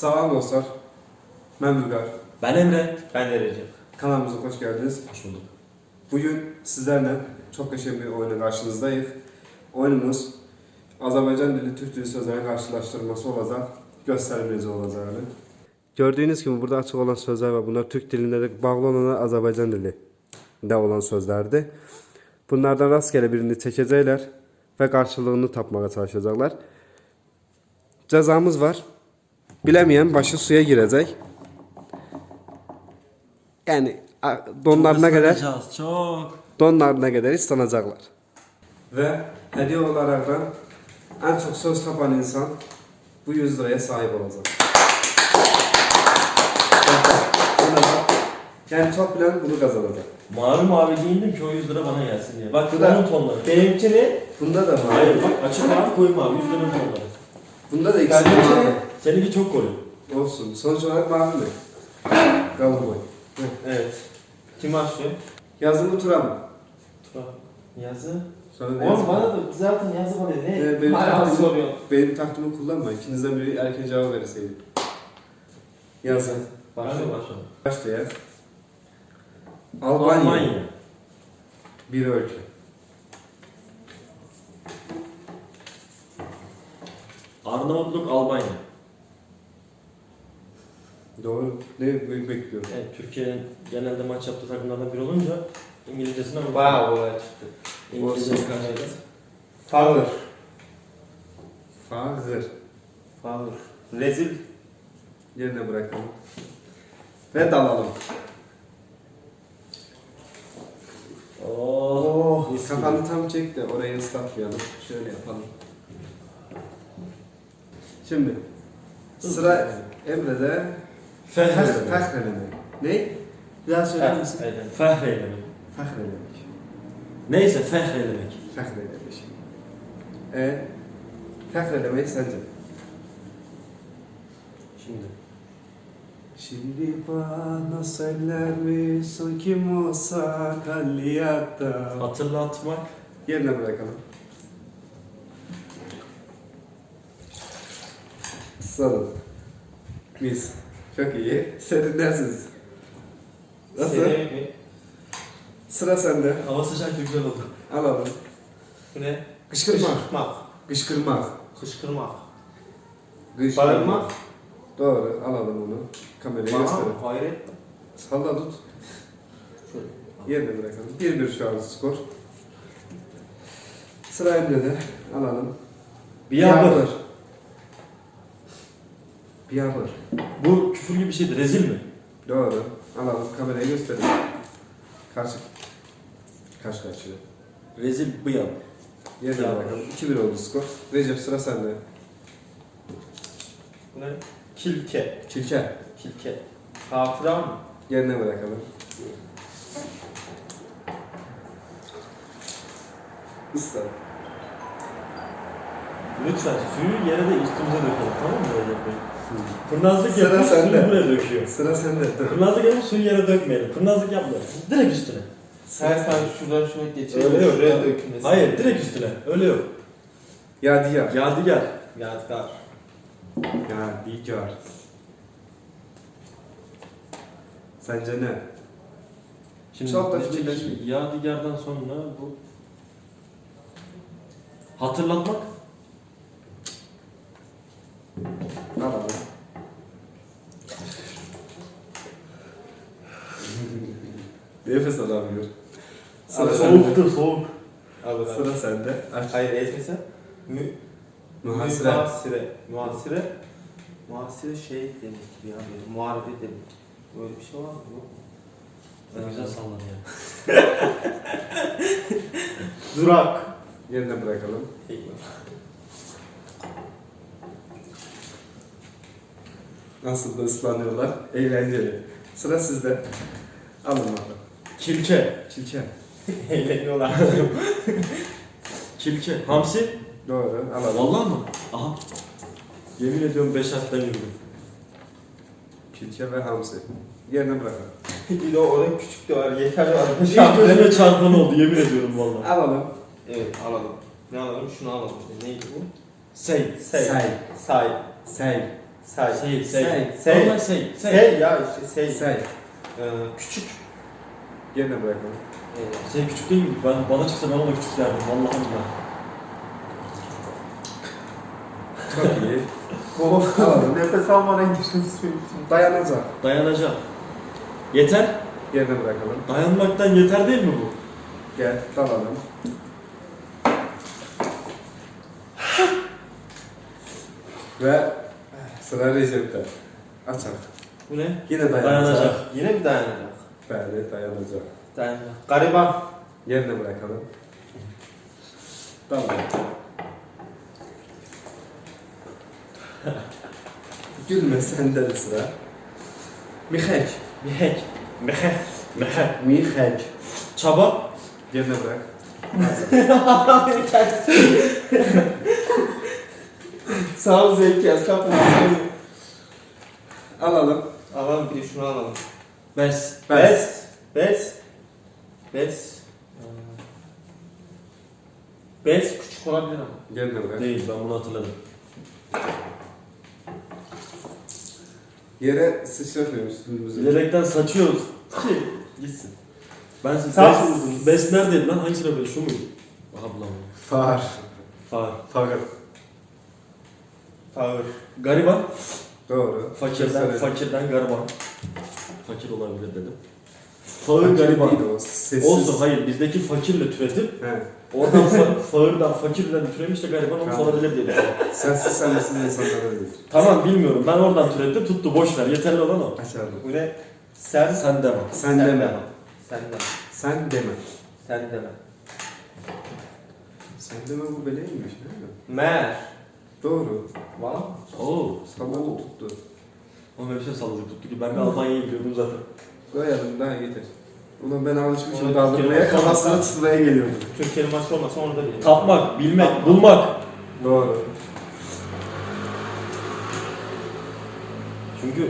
Salam dostlar. Ben Vügar. Ben Emre. Ben de Recep. Kanalımıza hoş geldiniz. Hoş bulduk. Bugün sizlerle çok yaşayan bir oyuna karşınızdayız. Oyunumuz Azerbaycan dili Türk dili sözlerinin karşılaştırması olacak. Göstermeniz olacak yani. Gördüğünüz gibi burada açık olan sözler var. Bunlar Türk dilinde de bağlı olanlar Azerbaycan dilinde olan sözlerdi. Bunlardan rastgele birini çekecekler ve karşılığını tapmaya çalışacaklar. Cezamız var. Bilemeyen başı suya girecek. Yani donlarına kadar Çok. donlarına kadar ıslanacaklar. Ve hediye olarak da en çok söz tapan insan bu 100 liraya sahip olacak. Yani çok bilen bunu kazanacak. Mavi mavi giyindim ki o 100 lira bana gelsin diye. Bak Bu bu da- onun tonları. Benimki ne? Bunda da var. Hayır bak açık mavi koyu mavi 100 liranın tonları. Bunda da ikisi Benimki mavi. Seninki çok koyu. Olsun. Sonuç olarak mavi mi? Cowboy. Hı. Evet. Kim başlıyor? Yazılı Turan mı? Tura. Yazı. Sonra Oğlum bana da zaten yazı bana ne? Ee, benim, Hala soruyor. benim tahtımı kullanma. İkinizden biri erken cevap verseydi. Yazın. Ben de Başlıyor. başladım. Başlayan. Albanya. Almanya. Bir ülke. Arnavutluk Albanya. Doğru. Ne be- bekliyorum? Evet, Türkiye'nin genelde maç yaptığı takımlardan biri olunca İngilizcesine bakıyorum. Bayağı olay çıktı. İngilizce karşıydı. Fağır. Fazır. Rezil. Yerine bırakalım. Ve dalalım. Oh. mis gibi. Kafanı tam çek de orayı ıslatmayalım. Şöyle yapalım. Şimdi sıra Emre'de Fehre. Fehre'de. Ne? Bir daha söyler misin? Aynen. Fehre'lemek. Fehre'demek. Neyse fehre'lemek. Fehre'demek. E Fehre'demeyi sence? Şimdi. Şimdi bana söyler misin kim olsa kalliyatta Hatırlatmak. Yerine bırakalım. Salın. Mis. Çok iyi. Serinlersiniz. Nasıl? Sevmek mi? Sıra sende. Hava sıcak güzel oldu. Alalım. Bu ne? Kışkırtmak. Kışkırtmak. Kışkırmak. Kışkırmak. Kışkırmak. Bağırmak. Doğru. Alalım onu. Kamerayı gösterin. Bağırmak. Hayret. Salla tut. Şöyle. Yerine bırakalım. Bir bir şu an skor. Sıra Emre'de. Alalım. Biyabır. Biyabır. Bu küfür gibi bir şeydi. Rezil mi? Doğru. Alalım. Kamerayı gösterin. Karşı. Karşı. Rezil bıyab. Yerine Biyabır. bırakalım. 2-1 oldu skor. Recep sıra sende. Bu ne? Kilke. Çilke. Kilke. Hatıra mı? Yerine bırakalım. Isla. Lütfen suyu yere de üstümüze dökelim tamam mı Recep Bey? Kurnazlık Sıra yapıp suyu sende. buraya döküyor. Sıra sende. Dur. Kurnazlık yapıp suyu yere dökmeyelim. Kurnazlık yapma. Direkt üstüne. Sen sen şuradan şuna geçelim. Öyle yok. Şuraya dökülmesin. Hayır direkt üstüne. Öyle yok. Yadigar. Yadigar. Yadigar. Yadigar. Sence ne? Şimdi Çok da buradaki fikirleşmeyin. Yadigardan sonra bu hatırlatmak Alalım. Nefes alamıyor. Sıra sende. soğuktu soğuk. Bakalım. Sıra sende. Aç. Hayır ezmesen. Mü Muhasire. Muhasire. Muhasire. Muhasire şey demek ki ya böyle muharebe demek. Böyle bir şey var mı? Yok. Ne güzel sallan ya. Durak. Yerine bırakalım. Nasıl da ıslanıyorlar. Eğlenceli. Sıra sizde. Alın bakalım. Kilke. Çilke. Eğleniyorlar. Kilke. Hamsi. Doğru. Alalım. Vallahi mı? Aha. Yemin ediyorum 5 harften yürüdüm. Çilke ve hamsi. Yerine bırakalım. Bir de orada küçük de var. Yeter var. İlk gözüme çarpan oldu yemin ediyorum vallahi. Alalım. Evet alalım. Ne alalım? Şunu alalım. Neydi bu? Say. Say. Say. Say. Say. Say. Sey. Sey. Sey. Sey. Sey. Sey. Sey ya işte sey. Say. Ee, küçük. Yerine bırakalım. Ee, Sey küçük değil mi? Ben, bana çıksa ben ona küçük derdim. Vallahi billahi. Çok iyi. Nefes almadan geçmek istiyorum. Dayanacak. Dayanacağım. Yeter. Yerine bırakalım. Dayanmaktan yeter değil mi bu? Gel dalalım. Ve sıra Recep'te. Açalım. Bu ne? Yine dayanacak. Dayanacak. Yine mi dayanacak? Böyle dayanacak. Dayanacak. Gariban. Yerine bırakalım. Tamam. Gülme sende de sıra. Mihek. Mihek. Mihek. Mihek. Mihek. Çaba. Yerine bırak. Sağ ol Zeki yaz kapını. Alalım. Alalım bir de şunu alalım. Bes. Bes. Bes. Bes. Ee, Bes küçük olabilir ama. Yerine bırak. Değil ben bunu hatırladım. Yere sıçratmıyor üstümüzü. Bilerekten saçıyoruz. Ki gitsin. Ben size Saç bes, vurdun. bes neredeydi lan? Hangi sıra böyle? Şu muydu? Ablam. Far. Far. Far. Ağır. Gariban. Doğru. Fakirden, Gösterelim. fakirden gariban. Fakir olabilir dedim. Fağır gariban. değil o, Sessiz. Olsun hayır bizdeki fakirle türetip He. oradan fa fağırdan fakirden türemiş de gariban olmuş Tamam. olabilir diye. Sensiz sensiz insanlar öyle. tamam bilmiyorum ben oradan türettim tuttu boş ver yeterli olan o. Açalım. Bu ne? Sen. Sen deme. Sen deme. Sen deme. Sen deme. Sen deme. Sen deme bu beleymiş değil mi? Mer. Doğru. Valla. Oo. Salladı tuttu. Oğlum hep şey salladık tuttu ki ben de Almanya'yı biliyordum zaten. Koyalım daha yeter. Ulan ben alışmışım Onu kaldırmaya Türkiye'de kafasını tutmaya geliyordum. Türkiye'nin maçı olmasa onu da bilirim. Tapmak, bilmek, Tapmak. bulmak. Doğru. Çünkü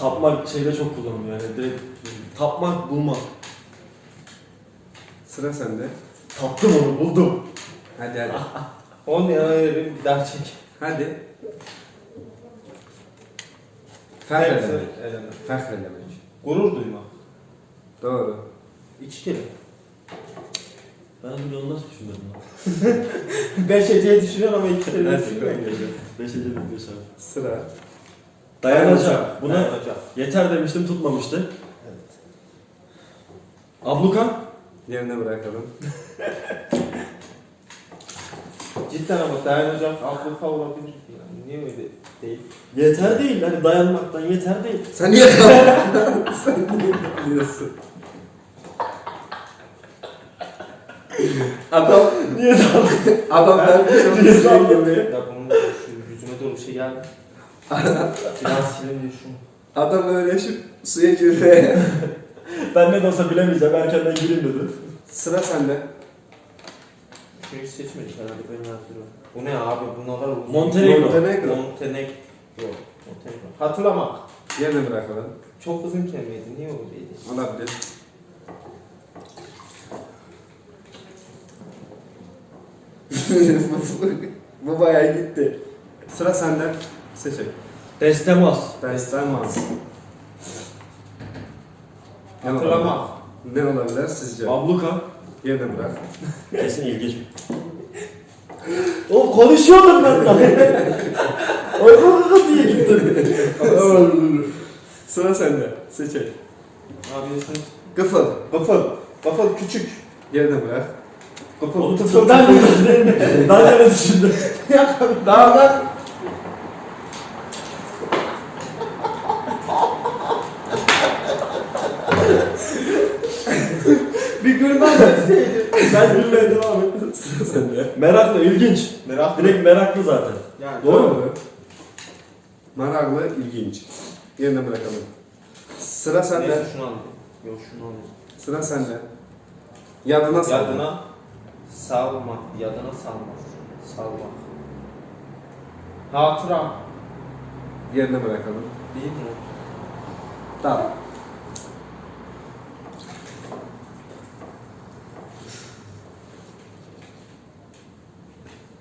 tapmak şeyde çok kullanılıyor yani direkt tapmak, bulmak. Sıra sende. Taptım onu buldum. Hadi hadi. On ya öyle bir daha çek. hadi. Fakrelemek. Elemek. Fakrelemek. Gurur duymak. Doğru. İçkili. Ben bunu onu nasıl düşünmedim lan? Beş hediye düşünüyorum ama iki kere Ben düşünüyorum. Beşinci bir bir soru. Sıra. Dayanacak. Buna Dayanacak. yeter demiştim tutmamıştı. Evet. Abluka. Yerine bırakalım. Cidden ama dayanacak Avrupa olabilir. Yani niye öyle değil? Yeter değil. Hani dayanmaktan yeter değil. Sen niye kaldın? Sen niye kaldırıyorsun? Adam, Niye adam onu Niye şey kaldın? gibi. Ya bunun şu yüzüme doğru bir şey geldi. Biraz silince şunu. Adam öyle şu suya girdi. Ben ne de olsa bilemeyeceğim. Erkenden gireyim dedi. Sıra sende. Hiç seçmedik herhalde ben hatırlıyorum. Bu ne abi? Bunlar uzun. Montenegro. Montenegro. Montenegro. Montenegro. Hatırlamak. Yerine bırakalım. Çok uzun kelimeydi. Niye öyleydi? Olabilir. bu, bayağı gitti. Sıra sende. Seçek. Destemas. Beslenmez. Ne olabilir? Hatırlamak. Ne olabilir sizce? Abluka. Yerine bırak. Kesin ilginç. Oğlum konuşuyordum ben daha. Oğlum diye gittim. Sıra sende. Seçek. Abi şunu... Gıfıl. Gıfıl. Gıfıl küçük. Yerine bırak. Gıfıl. Oğlum tıfıldan mı değil mi? Daha ne düşündüm? Daha da Bir gülmem Ben gülmeye devam et. sıra sende. Meraklı, ilginç. Merak Direkt meraklı zaten. Yani Doğru mu? Meraklı, ilginç. Yerine bırakalım. Sıra sende. Neyse şunu alayım. Yok şunu alayım. Sıra sende. Yadına sal. Yadına salmak. Yadına salmak. Salmak. Hatıra. Yerine bırakalım. Değil mi? Tamam.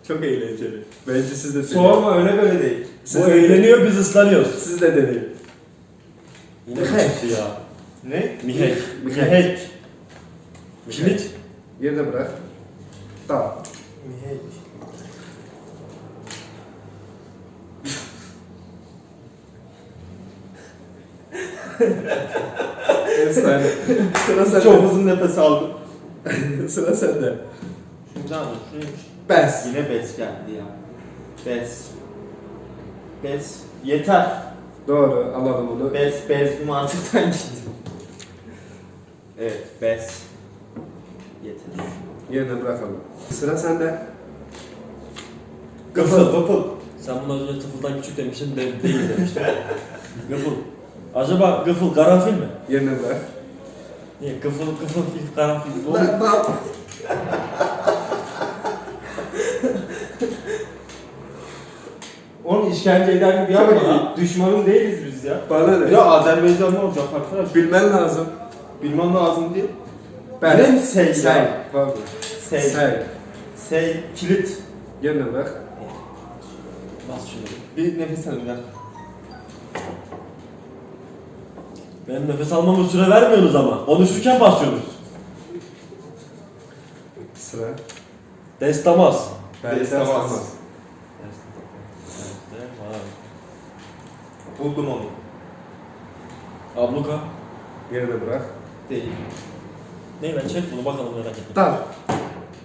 Çok eğlenceli. Bence siz de seviyorsunuz. Sorma öyle böyle değil. Siz Bu de- eğleniyor biz ıslanıyoruz. Siz de deneyin. Yine çıktı ya. Ne? Mihek. Mihek. Mihek. Kilit. Yerde bırak. Dal. Mihek. Efsane. Sıra sende. Çok uzun nefes aldım. Sıra sende. Şuradan da şuraymış. Bes. Yine bes geldi ya. Bes. Bes. Yeter. Doğru. Alalım onu. Bes, bez mantıktan gitti. Evet, bes. Yeter. Yerine bırakalım. Sıra sende. Gıfıl, gıfıl. Sen bunu az önce tıfıldan küçük demiştin de değil demiştin. gıfıl. Acaba gıfıl karanfil mi? Yerine bırak. Niye? Gıfıl gıfıl fil karanfil. Oğlum, Bırak. Oğlum işkence eder gibi yapma ya. Düşmanım değiliz biz ya. Bana ne? Ya Azerbaycanlı olacak arkadaş. Bilmen lazım. Bilmem lazım değil. Ben. Ne sey ya? Sey. Pardon. Sey. Sey. Sey, kilit. Yerine bırak. Bas şunu. Bir nefes alın ya. Benim nefes almama süre vermiyorsunuz ama. Konuşurken basıyorsunuz. Sıra. Destamaz. Ben Destamaz. Destamaz. Buldum onu. Abluka. Yerine bırak. Değil. Ne ben çek bunu bakalım merak ettim. Dal.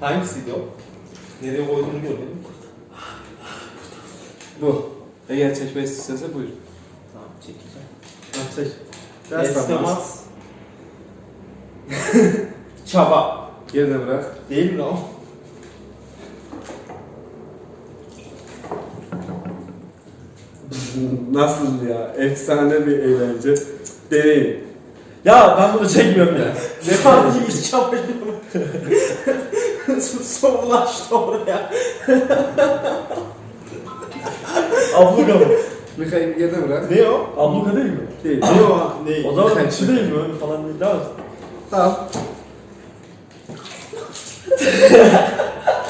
Hangisiydi o? Nereye koyduğunu görmedim. Bu. Eğer çekmek istiyorsa buyur. Tamam çekeceğim. Al çek. Destemaz. Çaba. Yerine bırak. Değil mi o? Nasıl ya? Efsane bir eğlence. Deneyin. Ya ben bunu çekmiyorum ya. Ne kadar iyi iş yapıyorum. Soğulaştı oraya. Abluka mı? Mikhail yerine bırak. Ne o? Abluka değil mi? Değil. Ne o? Ne? O zaman şu değil mi? Öyle falan değil. Devam et. Dal.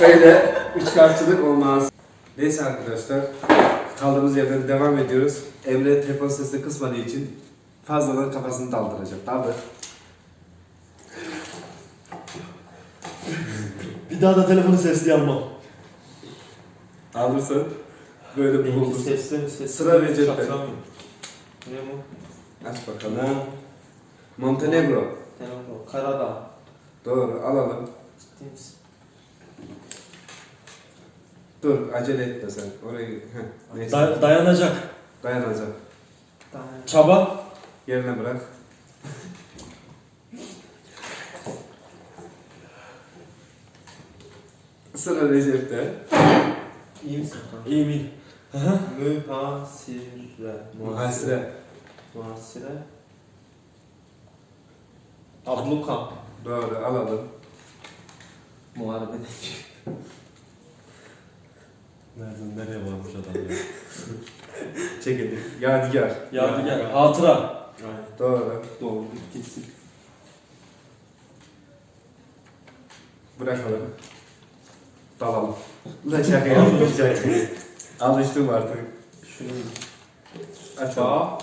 Böyle üç karşılık olmaz. Neyse arkadaşlar. Kaldığımız yerden devam ediyoruz. Emre telefon sesini kısmadığı için fazladan kafasını daldıracak. Daldır. Bir daha da telefonu sesli almam. Alırsan böyle Benimki olur. sesli sesli Sıra? Recep'te. Ne bu? Aç bakalım. Montenegro. Telefon. Karadağ. Doğru alalım. Ciddi misin? Dur acele etme sen. Orayı heh, neyse. Da- dayanacak. Dayanacak. Çaba. Yerine bırak. Sıra Recep'te. iyi misin? İyi mi? Mühasire. Muhasire. Muhasire. Abluka. Doğru alalım. Muharebedeki. Nereye varmış adam ya? Çekelim. Yadigar. Yadigar. Hatıra. Aynen. Doğru. Doğru. Kesin. Bırakalım. Dalalım. Ulan şaka yapmayacak. Alıştım artık. Şunu Aç Ba.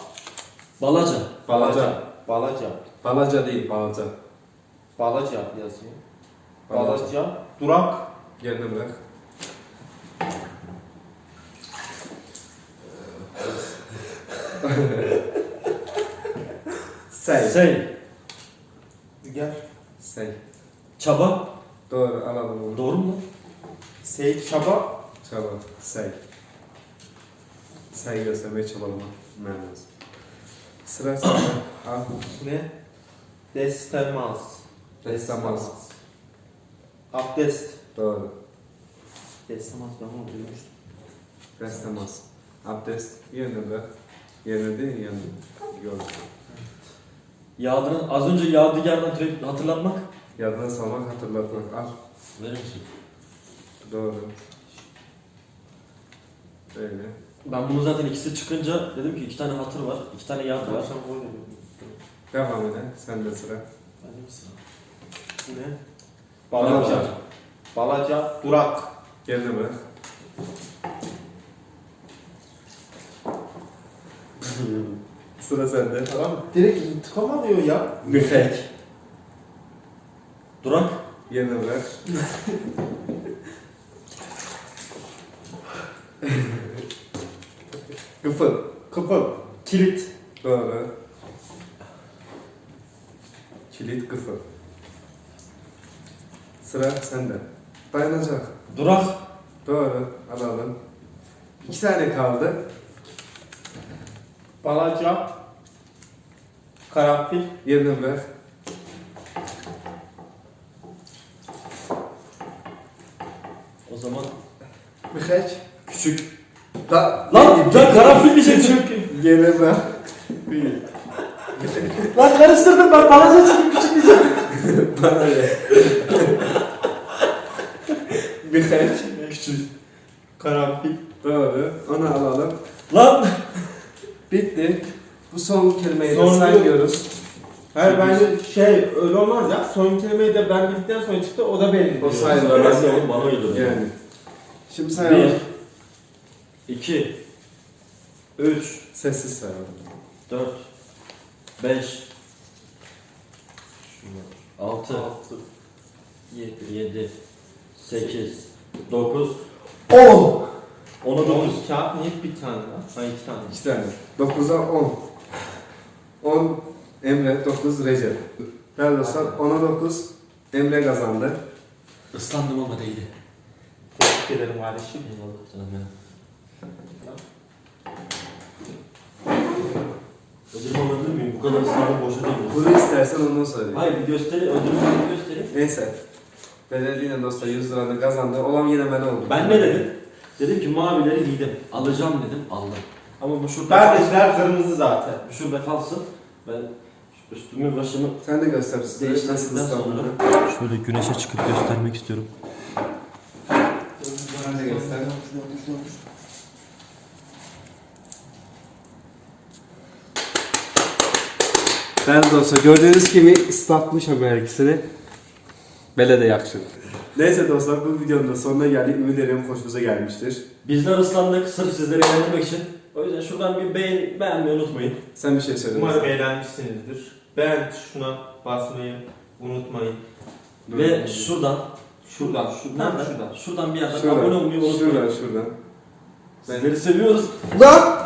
Balaca. Balaca. Balaca. Balaca değil, balaca. Balaca yazıyor. Balaca. Balaca. Durak. Yerine bırak. Sey. Sey. Gel. Sey. Çaba. Doğru alalım onu. Doğru mu? lan? Sey çaba. Çaba. Sey. Sey göstermeye çabalama. Manası. Sıra sende. Al. Ne? Destemaz. Destemaz. Abdest. Doğru. Destemaz ben onu duymuştum. Restemaz. Abdest. Bırak. Yerine değil yanına. Gördüm. Yağdırın. Az önce Yadigar'dan direkt hatırlanmak. Yadına salmak hatırlatmak. Al. Verir misin? Doğru. Böyle. Ben bunu zaten ikisi çıkınca dedim ki iki tane hatır var, iki tane yağ var. Sen Devam edelim. Sende sıra. Benim sıra. Bu ne? Balaca. Balaca. Durak. Yerine bırak. Sıra sende. Adam direkt intikam alıyor ya. Müfek. Durak. Yerine bırak. Kıfıl. Kapı. Kilit. Doğru. Kilit kıfıl. Sıra sende. Dayanacak. Durak. Doğru. Alalım. İki tane kaldı. Balaca. Karanfil. Yerine bırak. O zaman. Müheç. Küçük. Da Lan ben karanfil şey çünkü. Yerine bırak. Lan karıştırdım ben balaca çünkü küçük diyeceğim. Bana ne? Birkaç. Küçük. Karanfil. Doğru. Onu alalım. Lan. Bitti. Bu son kelimeyi de Son- saymıyoruz. Hayır bence şey öyle olmaz ya. Son kelimeyi de ben bildikten sonra çıktı o da benim. O sayılır. Söylerse oğlum bana uydur. Yani. Şimdi sayalım. Bir. iki, Üç. Sessiz sayalım. Dört. Beş. Altı. 7. Yedi. Sekiz. Dokuz. 10. Ona dokuz. 9 kağıt niye bir tane? Ha iki tane. İki tane. 9'a 10. 10 Emre, 9 Recep. Değerli dostlar 10'a 9 Emre kazandı. Islandım ama değdi. Tebrik ederim kardeşim. Eyvallah canım benim. Ödülümü alabilir miyim? Bu kadar ısrarlı boşa değil mi? Bunu istersen ondan söyle. Hayır bir gösteri, ödülümü bir gösteri. Neyse. Bedel yine dostlar 100 liranı kazandı. Olan yine ben oldum. Ben ne dedim? Dedim ki mavileri giydim. Alacağım dedim, aldım. Ama bu şurada Kardeşler kırmızı zaten. Bu şurada kalsın. Ben üstümü başımı Sen de göster üstüne nasıl değiştirdikten ıslandığını. sonra şöyle güneşe çıkıp göstermek istiyorum. Sen de göster. Değerli dostlar gördüğünüz gibi ıslatmışım her ikisini. Bele de yakışır. Neyse dostlar bu videonun da sonuna geldik. Ümit ederim hoşunuza gelmiştir. Bizler ıslandık sırf sizleri eğlendirmek için. O yüzden şuradan bir beğen, beğenmeyi unutmayın. Sen bir şey söyle. Umarım eğlenmişsinizdir. Beğen tuşuna basmayı unutmayın. Ve şuradan, Şuradan, şuradan, nereden? şuradan. Şuradan bir yerden abone olmayı unutmayın. Şuradan şuradan. Sizleri seviyoruz. Lan!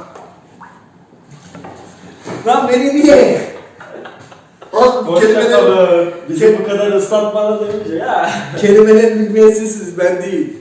Lan beni niye? Al kelimeler, Hoşçakalın. Bizi bu kadar ıslatmana denince ya. kelimeler bilmeyen sizsiniz ben değil.